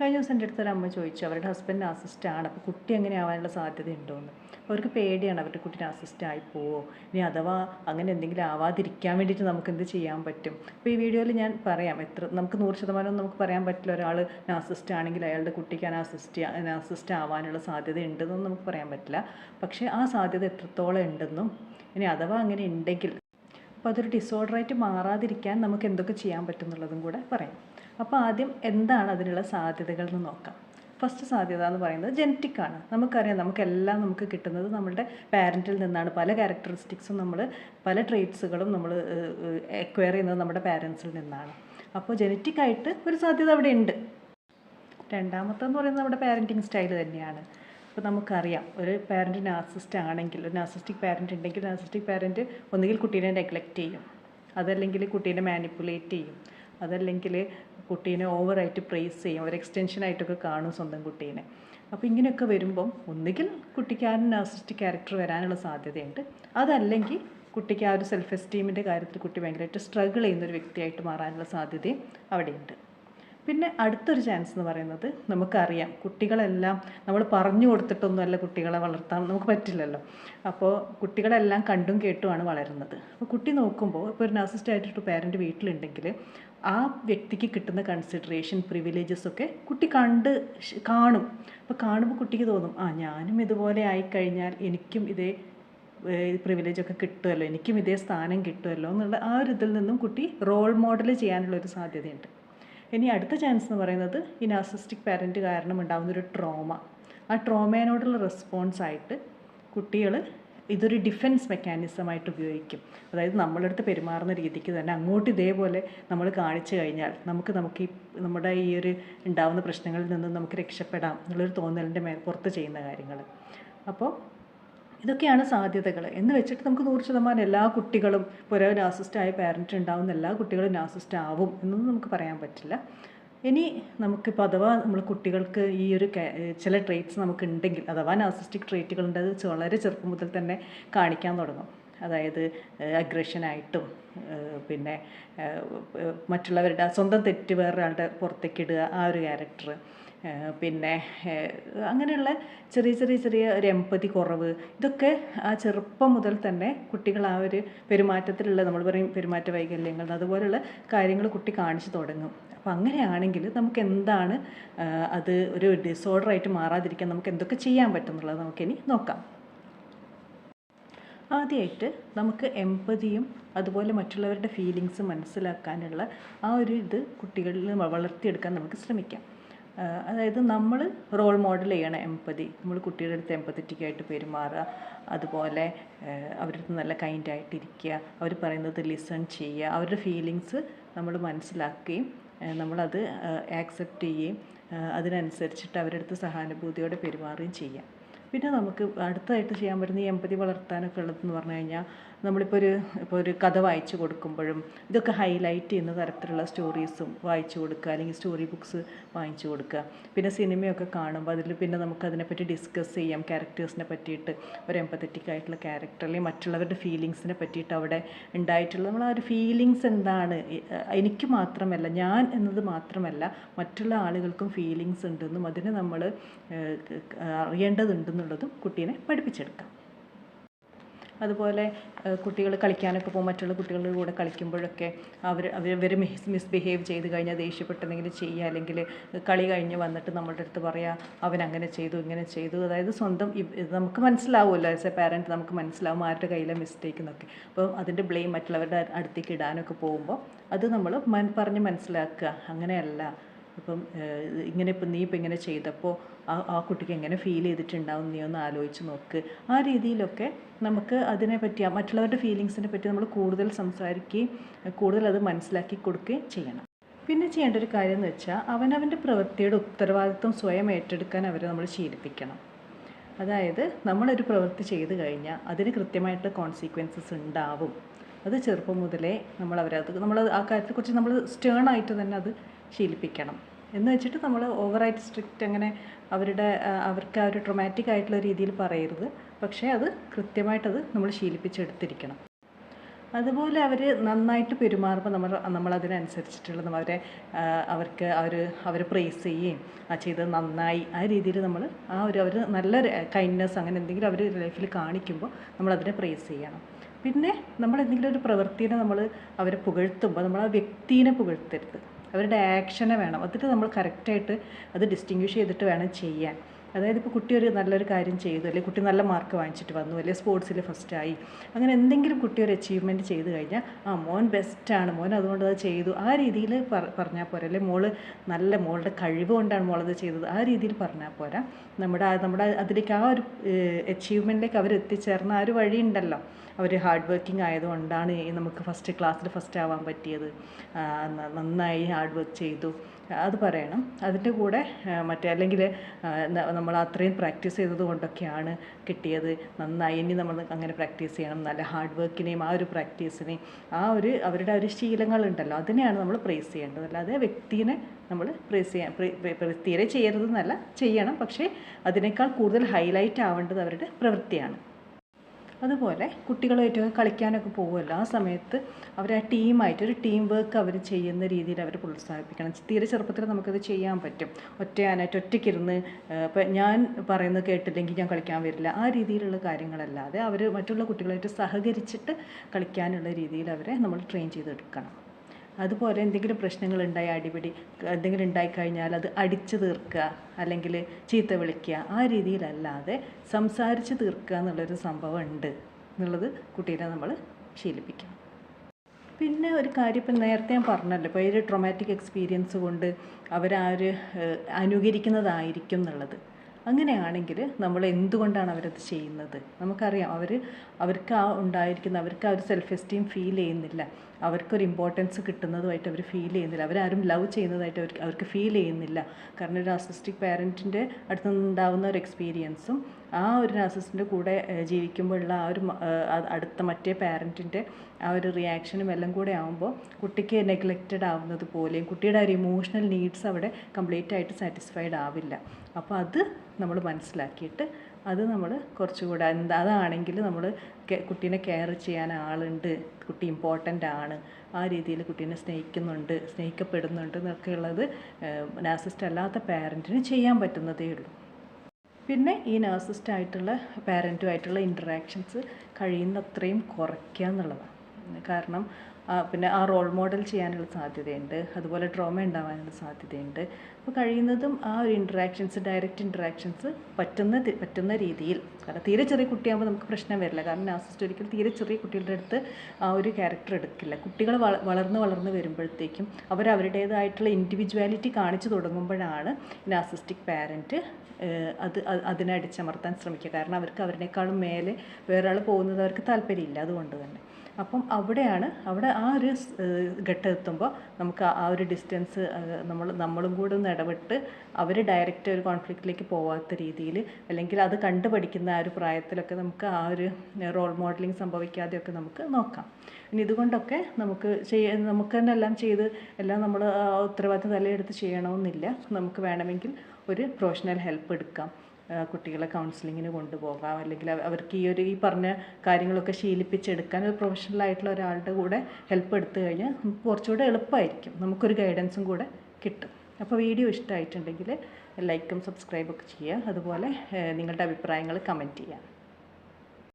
കഴിഞ്ഞ ദിവസം എന്റെ അടുത്തൊരു അമ്മ ചോദിച്ചു അവരുടെ ഹസ്ബൻഡ് അസിസ്റ്റ് ആണ്. അപ്പോൾ കുട്ടി എങ്ങനെ ആവാനുള്ള സാധ്യത ഉണ്ടോയെന്ന് അവർക്ക് പേടിയാണ് അവരുടെ കുട്ടീനെ ആയി പോവോ? ഇനി അഥവാ അങ്ങനെ എന്തെങ്കിലും ആവാതിരിക്കാൻ വേണ്ടിയിട്ട് നമുക്ക് എന്ത് ചെയ്യാൻ പറ്റും? അപ്പോൾ ഈ വീഡിയോയിൽ ഞാൻ പറയാം എത്ര നമുക്ക് നൂറ് ശതമാനം നമുക്ക് പറയാൻ പറ്റില്ല. ഒരാൾ അസിസ്റ്റ് ആണെങ്കിൽ അയാളുടെ കുട്ടിക്ക് അസിസ്റ്റ് അസിസ്റ്റ് ആവാനുള്ള സാധ്യത ഉണ്ടെന്നും നമുക്ക് പറയാൻ പറ്റില്ല. പക്ഷേ ആ സാധ്യത എത്രത്തോളം ഉണ്ടെന്നും ഇനി അഥവാ അങ്ങനെ ഉണ്ടെങ്കിൽ അപ്പോൾ അതൊരു ഡിസോർഡറായിട്ട് മാറാതിരിക്കാൻ നമുക്ക് എന്തൊക്കെ ചെയ്യാൻ പറ്റും എന്നുള്ളതും കൂടെ പറയാം. അപ്പോൾ ആദ്യം എന്താണ് അതിനുള്ള സാധ്യതകൾ എന്ന് നോക്കാം. ഫസ്റ്റ് സാധ്യത എന്ന് പറയുന്നത് ജനറ്റിക് ആണ്. നമുക്കറിയാം നമുക്കെല്ലാം നമുക്ക് കിട്ടുന്നത് നമ്മുടെ പാരന്റിൽ നിന്നാണ്. പല ക്യാരക്ടറിസ്റ്റിക്സും നമ്മൾ പല ട്രേറ്റ്സുകളും നമ്മൾ എക്വയർ ചെയ്യുന്നത് നമ്മുടെ പാരൻസിൽ നിന്നാണ്. അപ്പോൾ ജനറ്റിക് ആയിട്ട് ഒരു സാധ്യത അവിടെ ഉണ്ട്. രണ്ടാമത്തെന്ന് പറയുന്നത് നമ്മുടെ പാരന്റിങ് സ്റ്റൈൽ തന്നെയാണ്. അപ്പോൾ നമുക്കറിയാം ഒരു പാരന്റ് നാസിസ്റ്റ് ആണെങ്കിൽ ഒരു നാസിസ്റ്റിക് പാരന്റ് ഉണ്ടെങ്കിൽ നാസിസ്റ്റിക് പാരന്റ് ഒന്നുകിൽ കുട്ടീനെ നെഗ്ലക്റ്റ് ചെയ്യും. അതല്ലെങ്കിൽ കുട്ടീനെ മാനിപ്പുലേറ്റ് ചെയ്യും. അതല്ലെങ്കിൽ കുട്ടീനെ ഓവറായിട്ട് പ്രേസ് ചെയ്യും. ഒരു എക്സ്റ്റൻഷനായിട്ടൊക്കെ കാണും സ്വന്തം കുട്ടീനെ. അപ്പോൾ ഇങ്ങനെയൊക്കെ വരുമ്പം ഒന്നുകിൽ കുട്ടിക്ക് ആ നാസിസ്റ്റിക് ക്യാരക്ടർ വരാനുള്ള സാധ്യതയുണ്ട്. അതല്ലെങ്കിൽ കുട്ടിക്ക് ആ ഒരു സെൽഫ് എസ്റ്റീമിന്റെ കാര്യത്തിൽ കുട്ടി ഭയങ്കരമായിട്ട് സ്ട്രഗിൾ ചെയ്യുന്ന ഒരു വ്യക്തിയായിട്ട് മാറാനുള്ള സാധ്യതയും അവിടെയുണ്ട്. പിന്നെ അടുത്തൊരു ചാൻസ് എന്ന് പറയുന്നത് നമുക്കറിയാം കുട്ടികളെല്ലാം നമ്മൾ പറഞ്ഞു കൊടുത്തിട്ടൊന്നുമല്ല കുട്ടികളെ വളർത്താൻ നമുക്ക് പറ്റില്ലല്ലോ. അപ്പോൾ കുട്ടികളെല്ലാം കണ്ടും കേട്ടുമാണ് വളരുന്നത്. അപ്പോൾ കുട്ടി നോക്കുമ്പോൾ ഇപ്പോൾ ഒരു നർസിസ്റ്റ് ആയിട്ടൊരു പാരന്റ് വീട്ടിലുണ്ടെങ്കിൽ ആ വ്യക്തിക്ക് കിട്ടുന്ന കൺസിഡറേഷൻ പ്രിവിലേജസ് ഒക്കെ കുട്ടി കണ്ട് കാണും. അപ്പോൾ കാണുമ്പോൾ കുട്ടിക്ക് തോന്നും ആ ഞാനും ഇതുപോലെ ആയിക്കഴിഞ്ഞാൽ എനിക്കും ഇതേ പ്രിവിലേജൊക്കെ കിട്ടുമല്ലോ എനിക്കും ഇതേ സ്ഥാനം കിട്ടുമല്ലോ എന്നുള്ള ആ ഒരു ഇതിൽ നിന്നും കുട്ടി റോൾ മോഡൽ ചെയ്യാനുള്ള ഒരു സാധ്യതയുണ്ട്. ഇനി അടുത്ത ചാൻസ് എന്ന് പറയുന്നത് ഈ നാർസിസ്റ്റിക് പാരന്റ് കാരണം ഉണ്ടാകുന്നൊരു ട്രോമ ആ ട്രോമേനോടുള്ള റെസ്പോൺസ് ആയിട്ട് കുട്ടികൾ ഇതൊരു ഡിഫെൻസ് മെക്കാനിസമായിട്ട് ഉപയോഗിക്കും. അതായത് നമ്മളടുത്ത് പെരുമാറുന്ന രീതിക്ക് തന്നെ അങ്ങോട്ട് ഇതേപോലെ നമ്മൾ കാണിച്ചു കഴിഞ്ഞാൽ നമുക്ക് നമുക്ക് ഈ നമ്മുടെ ഈ ഒരു ഉണ്ടാകുന്ന പ്രശ്നങ്ങളിൽ നിന്ന് നമുക്ക് രക്ഷപ്പെടാം എന്നുള്ളൊരു തോന്നലിന്റെ മേൽ പുറത്ത് ചെയ്യുന്ന കാര്യങ്ങൾ അപ്പോൾ ഇതൊക്കെയാണ് സാധ്യതകൾ എന്ന് വെച്ചിട്ട് നമുക്ക് നൂറ് ശതമാനം എല്ലാ കുട്ടികളും ഒരേ നാസിസ്റ്റായ പാരന്റ് ഉണ്ടാവുന്ന എല്ലാ കുട്ടികളും നാസിസ്റ്റ് ആവും എന്നൊന്നും നമുക്ക് പറയാൻ പറ്റില്ല. ഇനി നമുക്കിപ്പോൾ അഥവാ നമ്മൾ കുട്ടികൾക്ക് ഈ ഒരു ചില ട്രേറ്റ്സ് നമുക്ക് ഉണ്ടെങ്കിൽ അഥവാ നാസിസ്റ്റിക് ട്രേറ്റുകളുണ്ട് അത് വളരെ ചെറുപ്പം മുതൽ തന്നെ കാണിക്കാൻ തുടങ്ങും. അതായത് അഗ്രഷനായിട്ടും പിന്നെ മറ്റുള്ളവരുടെ സ്വന്തം തെറ്റ് വേറൊരാളുടെ പുറത്തേക്ക് ഇടുക ആ ഒരു ക്യാരക്ടർ പിന്നെ അങ്ങനെയുള്ള ചെറിയ ചെറിയ ചെറിയ ഒരു എമ്പതി കുറവ് ഇതൊക്കെ ആ ചെറുപ്പം മുതൽ തന്നെ കുട്ടികൾ ആ ഒരു പെരുമാറ്റത്തിലുള്ള നമ്മൾ പറയും പെരുമാറ്റ വൈകല്യങ്ങൾ അതുപോലെയുള്ള കാര്യങ്ങൾ കുട്ടി കാണിച്ചു തുടങ്ങും. അപ്പം അങ്ങനെയാണെങ്കിൽ നമുക്ക് എന്താണ് അത് ഒരു ഡിസോർഡറായിട്ട് മാറാതിരിക്കാൻ നമുക്ക് എന്തൊക്കെ ചെയ്യാൻ പറ്റും എന്നുള്ളത് നമുക്കിനി നോക്കാം. ആദ്യമായിട്ട് നമുക്ക് എമ്പതിയും അതുപോലെ മറ്റുള്ളവരുടെ ഫീലിങ്സ് മനസ്സിലാക്കാനുള്ള ആ ഒരു ഇത് കുട്ടികളിൽ വളർത്തിയെടുക്കാൻ നമുക്ക് ശ്രമിക്കാം. അതായത് നമ്മൾ റോൾ മോഡൽ ചെയ്യണം എമ്പതി നമ്മൾ കുട്ടികളുടെ അടുത്ത് എമ്പത്തറ്റിക് ആയിട്ട് പെരുമാറുക. അതുപോലെ അവരുടെ അടുത്ത് നല്ല കൈൻഡായിട്ടിരിക്കുക അവർ പറയുന്നത് ലിസൺ ചെയ്യുക. അവരുടെ ഫീലിങ്സ് നമ്മൾ മനസ്സിലാക്കുകയും നമ്മളത് ആക്സെപ്റ്റ് ചെയ്യുകയും അതിനനുസരിച്ചിട്ട് അവരുടെ അടുത്ത് സഹാനുഭൂതിയോടെ പെരുമാറുകയും ചെയ്യാം പിന്നെ നമുക്ക് അടുത്തതായിട്ട് ചെയ്യാൻ പറ്റുന്ന ഈ എമ്പതി വളർത്താനൊക്കെ ഉള്ളതെന്ന് പറഞ്ഞു കഴിഞ്ഞാൽ നമ്മളിപ്പോൾ ഒരു ഇപ്പോൾ ഒരു കഥ വായിച്ചു കൊടുക്കുമ്പോഴും ഇതൊക്കെ ഹൈലൈറ്റ് ചെയ്യുന്ന തരത്തിലുള്ള സ്റ്റോറീസും വായിച്ചു കൊടുക്കുക അല്ലെങ്കിൽ സ്റ്റോറി ബുക്സ് വാങ്ങിച്ചു കൊടുക്കുക. പിന്നെ സിനിമയൊക്കെ കാണുമ്പോൾ അതിൽ പിന്നെ നമുക്ക് അതിനെപ്പറ്റി ഡിസ്കസ് ചെയ്യാം ക്യാരക്ടേഴ്സിനെ പറ്റിയിട്ട് ഒരു എമ്പത്തറ്റിക് ആയിട്ടുള്ള ക്യാരക്ടർ അല്ലെങ്കിൽ മറ്റുള്ളവരുടെ ഫീലിങ്സിനെ പറ്റിയിട്ട് അവിടെ ഉണ്ടായിട്ടുള്ള നമ്മൾ ആ ഒരു ഫീലിങ്സ് എന്താണ്? എനിക്ക് മാത്രമല്ല ഞാൻ എന്നത് മാത്രമല്ല മറ്റുള്ള ആളുകൾക്കും ഫീലിങ്സ് ഉണ്ടെന്നും അതിനെ നമ്മൾ അറിയേണ്ടതുണ്ടെന്നുള്ളതും കുട്ടീനെ പഠിപ്പിച്ചെടുക്കാം. അതുപോലെ കുട്ടികൾ കളിക്കാനൊക്കെ പോകും. മറ്റുള്ള കുട്ടികളുടെ കൂടെ കളിക്കുമ്പോഴൊക്കെ അവർ അവർ മിസ് മിസ്ബിഹേവ് ചെയ്ത് കഴിഞ്ഞാൽ ദേഷ്യപ്പെട്ടെന്തെങ്കിലും ചെയ്യുക. അല്ലെങ്കിൽ കളി കഴിഞ്ഞ് വന്നിട്ട് നമ്മളുടെ അടുത്ത് പറയുക അവൻ അങ്ങനെ ചെയ്തു ഇങ്ങനെ ചെയ്തു. അതായത് സ്വന്തം നമുക്ക് മനസ്സിലാവുമല്ലോ. ആസ് എ പാരന്റ് നമുക്ക് മനസ്സിലാവും ആരുടെ കയ്യിലെ മിസ്റ്റേക്ക് എന്നൊക്കെ. അപ്പോൾ അതിന്റെ ബ്ലെയിം മറ്റുള്ളവരുടെ അടുത്തേക്ക് ഇടാനൊക്കെ പോകുമ്പോൾ അത് നമ്മൾ പറഞ്ഞ് മനസ്സിലാക്കുക. അങ്ങനെയല്ല. ഇപ്പം ഇങ്ങനെ ഇപ്പം നീ ഇപ്പം ഇങ്ങനെ ചെയ്തപ്പോൾ ആ ആ കുട്ടിക്ക് എങ്ങനെ ഫീൽ ചെയ്തിട്ടുണ്ടാവും നീ ഒന്ന് ആലോചിച്ച് നോക്ക്. ആ രീതിയിലൊക്കെ നമുക്ക് അതിനെ പറ്റി മറ്റുള്ളവരുടെ ഫീലിങ്സിനെ പറ്റി നമ്മൾ കൂടുതൽ സംസാരിക്കുകയും കൂടുതൽ അത് മനസ്സിലാക്കി കൊടുക്കുകയും ചെയ്യണം. പിന്നെ ചെയ്യേണ്ട ഒരു കാര്യം എന്ന് വെച്ചാൽ അവനവന്റെ പ്രവൃത്തിയുടെ ഉത്തരവാദിത്വം സ്വയം ഏറ്റെടുക്കാൻ അവരെ നമ്മൾ ശീലിപ്പിക്കണം. അതായത് നമ്മളൊരു പ്രവൃത്തി ചെയ്തു കഴിഞ്ഞാൽ അതിന് കൃത്യമായിട്ട് കോൺസിക്വൻസസ് ഉണ്ടാവും. അത് ചെറുപ്പം മുതലേ നമ്മൾ അവരത് നമ്മൾ ആ കാര്യത്തെക്കുറിച്ച് നമ്മൾ സ്റ്റേൺ ആയിട്ട് തന്നെ അത് ശീലിപ്പിക്കണം. എന്ന് വെച്ചിട്ട് നമ്മൾ ഓവറായിട്ട് സ്ട്രിക്റ്റ് അങ്ങനെ അവരുടെ അവർക്ക് ആ ഒരു ട്രൊമാറ്റിക് ആയിട്ടുള്ള രീതിയിൽ പറയരുത്. പക്ഷേ അത് കൃത്യമായിട്ടത് നമ്മൾ ശീലിപ്പിച്ചെടുത്തിരിക്കണം. അതുപോലെ അവർ നന്നായിട്ട് പെരുമാറുമ്പോൾ നമ്മൾ നമ്മളതിനനുസരിച്ചിട്ടുള്ള അവരെ അവർക്ക് അവർ അവരെ പ്രേസ് ചെയ്യുകയും ആ ചെയ്തത് നന്നായി. ആ രീതിയിൽ നമ്മൾ ആ ഒരു അവർ നല്ല കൈൻഡ്നെസ് അങ്ങനെ എന്തെങ്കിലും അവർ ലൈഫിൽ കാണിക്കുമ്പോൾ നമ്മളതിനെ പ്രേസ് ചെയ്യണം. പിന്നെ നമ്മൾ എന്തെങ്കിലും ഒരു പ്രവൃത്തിനെ നമ്മൾ അവരെ പുകഴ്ത്തുമ്പോൾ നമ്മൾ ആ വ്യക്തിനെ പുകഴ്ത്തരുത്. അവരുടെ ആക്ഷനെ വേണം. അതൊക്കെ നമ്മൾ കറക്റ്റായിട്ട് അത് ഡിസ്റ്റിങ്വിഷ് ചെയ്തിട്ട് വേണം ചെയ്യാൻ. അതായത് ഇപ്പോൾ കുട്ടി ഒരു നല്ലൊരു കാര്യം ചെയ്തു അല്ലെങ്കിൽ കുട്ടി നല്ല മാർക്ക് വാങ്ങിച്ചിട്ട് വന്നു അല്ലെങ്കിൽ സ്പോർട്സിൽ ഫസ്റ്റായി അങ്ങനെ എന്തെങ്കിലും കുട്ടി ഒരു അച്ചീവ്മെന്റ് ചെയ്ത് കഴിഞ്ഞാൽ ആ മോൻ ബെസ്റ്റാണ് മോൻ അതുകൊണ്ട് അത് ചെയ്തു. ആ രീതിയിൽ പറഞ്ഞാൽ പോരാ അല്ലെങ്കിൽ മോൾ നല്ല മോളുടെ കഴിവ് കൊണ്ടാണ് മോളത് ചെയ്തത്. ആ രീതിയിൽ പറഞ്ഞാൽ പോരാ. നമ്മുടെ നമ്മുടെ അതിലേക്ക് ആ ഒരു അച്ചീവ്മെന്റിലേക്ക് അവർ എത്തിച്ചേർന്ന ആ ഒരു വഴിയുണ്ടല്ലോ അവർ ഹാർഡ് വർക്കിംഗ് ആയതുകൊണ്ടാണ് നമുക്ക് ഫസ്റ്റ് ക്ലാസ്സിൽ ഫസ്റ്റ് ആവാൻ പറ്റിയത്. നന്നായി ഹാർഡ് വർക്ക് ചെയ്തു. അത് പറയണം. അതിന്റെ കൂടെ മറ്റേ അല്ലെങ്കിൽ നമ്മൾ അത്രയും പ്രാക്ടീസ് ചെയ്തത് കൊണ്ടൊക്കെയാണ് കിട്ടിയത്. നന്നായി. ഇനി നമ്മൾ അങ്ങനെ പ്രാക്ടീസ് ചെയ്യണം. നല്ല ഹാർഡ് വർക്കിനെയും ആ ഒരു പ്രാക്ടീസിനെയും ആ ഒരു അവരുടെ ഒരു ശീലങ്ങളുണ്ടല്ലോ അതിനെയാണ് നമ്മൾ പ്രേസ് ചെയ്യേണ്ടത്. അല്ലാതെ വ്യക്തിനെ നമ്മൾ പ്രേസ് ചെയ്യാൻ തീരെ ചെയ്യരുതെന്നല്ല ചെയ്യണം. പക്ഷേ അതിനേക്കാൾ കൂടുതൽ ഹൈലൈറ്റ് ആവേണ്ടത് അവരുടെ പ്രവൃത്തിയാണ്. അതുപോലെ കുട്ടികളുമായിട്ടൊക്കെ കളിക്കാനൊക്കെ പോകുമല്ലോ. ആ സമയത്ത് അവർ ആ ടീമായിട്ട് ഒരു ടീം വർക്ക് അവർ ചെയ്യുന്ന രീതിയിൽ അവർ പ്രോത്സാഹിപ്പിക്കണം. തീരെ ചെറുപ്പത്തിൽ നമുക്കത് ചെയ്യാൻ പറ്റും. ഒറ്റയാനായിട്ട് ഒറ്റയ്ക്കിരുന്ന് ഇപ്പം ഞാൻ പറയുന്നത് കേട്ടില്ലെങ്കിൽ ഞാൻ കളിക്കാൻ വരില്ല. ആ രീതിയിലുള്ള കാര്യങ്ങളല്ലാതെ അവർ മറ്റുള്ള കുട്ടികളായിട്ട് സഹകരിച്ചിട്ട് കളിക്കാനുള്ള രീതിയിൽ അവരെ നമ്മൾ ട്രെയിൻ ചെയ്തെടുക്കണം. അതുപോലെ എന്തെങ്കിലും പ്രശ്നങ്ങൾ ഉണ്ടായി അടിപിടി എന്തെങ്കിലും ഉണ്ടായിക്കഴിഞ്ഞാൽ അത് അടിച്ചു തീർക്കുക അല്ലെങ്കിൽ ചീത്ത വിളിക്കുക ആ രീതിയിലല്ലാതെ സംസാരിച്ച് തീർക്കുക എന്നുള്ളൊരു സംഭവം ഉണ്ട് എന്നുള്ളത് കുട്ടീനെ നമ്മൾ ശീലിപ്പിക്കണം. പിന്നെ ഒരു കാര്യം ഇപ്പം നേരത്തെ ഞാൻ പറഞ്ഞല്ലോ ഇപ്പോൾ ഒരു ട്രൊമാറ്റിക് എക്സ്പീരിയൻസ് കൊണ്ട് അവർ ആ ഒരു അനുകരിക്കുന്നതായിരിക്കും എന്നുള്ളത്. അങ്ങനെയാണെങ്കിൽ നമ്മൾ എന്തുകൊണ്ടാണ് അവരത് ചെയ്യുന്നത്? നമുക്കറിയാം അവർ അവർക്ക് ആ ഉണ്ടായിരിക്കുന്ന അവർക്ക് ആ ഒരു സെൽഫ് എസ്റ്റീം ഫീൽ ചെയ്യുന്നില്ല. അവർക്കൊരു ഇമ്പോർട്ടൻസ് കിട്ടുന്നതുമായിട്ട് അവർ ഫീൽ ചെയ്യുന്നില്ല. അവരാരും ലവ് ചെയ്യുന്നതായിട്ട് അവർക്ക് അവർക്ക് ഫീൽ ചെയ്യുന്നില്ല. കാരണം ഒരു നാർസിസ്റ്റിക് പാരന്റിന്റെ അടുത്ത് നിന്നുണ്ടാവുന്ന ഒരു എക്സ്പീരിയൻസും ആ ഒരു നാർസിസ്റ്റിന്റെ കൂടെ ജീവിക്കുമ്പോഴുള്ള ആ ഒരു അടുത്ത മറ്റേ പാരന്റിന്റെ ആ ഒരു റിയാക്ഷനും എല്ലാം കൂടെ ആകുമ്പോൾ കുട്ടിക്ക് നെഗ്ലക്റ്റഡ് ആവുന്നത് പോലെയും കുട്ടിയുടെ ഒരു ഇമോഷണൽ നീഡ്സ് അവിടെ കംപ്ലീറ്റ് ആയിട്ട് സാറ്റിസ്ഫൈഡ് ആവില്ല. അപ്പോൾ അത് നമ്മൾ മനസ്സിലാക്കിയിട്ട് അത് നമ്മൾ കുറച്ചുകൂടെ എന്താ അതാണെങ്കിൽ നമ്മൾ കുട്ടീനെ കെയർ ചെയ്യാൻ ആളുണ്ട് കുട്ടി ഇമ്പോർട്ടന്റ് ആണ്. ആ രീതിയിൽ കുട്ടീനെ സ്നേഹിക്കുന്നുണ്ട് സ്നേഹിക്കപ്പെടുന്നുണ്ട് എന്നൊക്കെയുള്ളത് നാസിസ്റ്റ് അല്ലാത്ത പാരന്റിന് ചെയ്യാൻ പറ്റുന്നതേ ഉള്ളൂ. പിന്നെ ഈ നാസിസ്റ്റ് ആയിട്ടുള്ള പാരന്റുമായിട്ടുള്ള ഇന്ററാക്ഷൻസ് കഴിയുന്നത്രയും കുറയ്ക്കുക എന്നുള്ളതാണ്. കാരണം പിന്നെ ആ റോൾ മോഡൽ ചെയ്യാനുള്ള സാധ്യതയുണ്ട്. അതുപോലെ ഡ്രോമ ഉണ്ടാവാനുള്ള സാധ്യതയുണ്ട്. അപ്പോൾ കഴിയുന്നതും ആ ഒരു ഇൻട്രാക്ഷൻസ് ഡയറക്റ്റ് ഇൻട്രാക്ഷൻസ് പറ്റുന്ന പറ്റുന്ന രീതിയിൽ. കാരണം തീരെ ചെറിയ കുട്ടിയാകുമ്പോൾ നമുക്ക് പ്രശ്നം വരില്ല. കാരണം നാസിസ്റ്റ് ഒരിക്കലും തീരെ ചെറിയ കുട്ടികളുടെ അടുത്ത് ആ ഒരു ക്യാരക്ടർ എടുക്കില്ല. കുട്ടികൾ വള വളർന്ന് വളർന്ന് വരുമ്പോഴത്തേക്കും അവർ അവരുടേതായിട്ടുള്ള ഇൻഡിവിജ്വാലിറ്റി കാണിച്ചു തുടങ്ങുമ്പോഴാണ് നാസിസ്റ്റിക് പാരന്റ് അത് അതിനെ അടിച്ചമർത്താൻ ശ്രമിക്കുക. കാരണം അവർക്ക് അവരിനേക്കാളും മേലെ വേറൊരാൾ പോകുന്നത് അവർക്ക് താല്പര്യമില്ല. അതുകൊണ്ട് തന്നെ. അപ്പം അവിടെയാണ് അവിടെ ആ ഒരു ഘട്ടം എത്തുമ്പോൾ നമുക്ക് ആ- ഒരു ഡിസ്റ്റൻസ് നമ്മൾ നമ്മളും കൂടെ ഒന്ന് ഇടപെട്ട് അവർ ഡയറക്റ്റ് ഒരു കോൺഫ്ലിക്റ്റിലേക്ക് പോവാത്ത രീതിയിൽ അല്ലെങ്കിൽ അത് കണ്ടു പഠിക്കുന്ന ആ ഒരു പ്രായത്തിലൊക്കെ നമുക്ക് ആ ഒരു റോൾ മോഡലിംഗ് സംഭവിക്കാതെയൊക്കെ നമുക്ക് നോക്കാം. ഇനി ഇതുകൊണ്ടൊക്കെ നമുക്ക് ചെയ്യ നമുക്ക് തന്നെ എല്ലാം ചെയ്ത് എല്ലാം നമ്മൾ ഉത്തരവാദിത്തം തലയെടുത്ത് ചെയ്യണമെന്നില്ല. നമുക്ക് വേണമെങ്കിൽ ഒരു പ്രൊഫഷണൽ ഹെൽപ്പ് എടുക്കാം. കുട്ടികളെ കൗൺസിലിങ്ങിന് കൊണ്ടുപോകാം. അല്ലെങ്കിൽ അവർക്ക് ഈ ഒരു ഈ പറഞ്ഞ കാര്യങ്ങളൊക്കെ ശീലിപ്പിച്ചെടുക്കാൻ ഒരു പ്രൊഫഷണൽ ആയിട്ടുള്ള ഒരാളുടെ കൂടെ ഹെൽപ്പ് എടുത്തു കഴിഞ്ഞാൽ നമുക്ക് കുറച്ചുകൂടെ എളുപ്പമായിരിക്കും. നമുക്കൊരു ഗൈഡൻസും കൂടെ കിട്ടും. അപ്പോൾ വീഡിയോ ഇഷ്ടമായിട്ടുണ്ടെങ്കിൽ ലൈക്കും സബ്സ്ക്രൈബൊക്കെ ചെയ്യുക. അതുപോലെ നിങ്ങളുടെ അഭിപ്രായങ്ങൾ കമന്റ് ചെയ്യുക.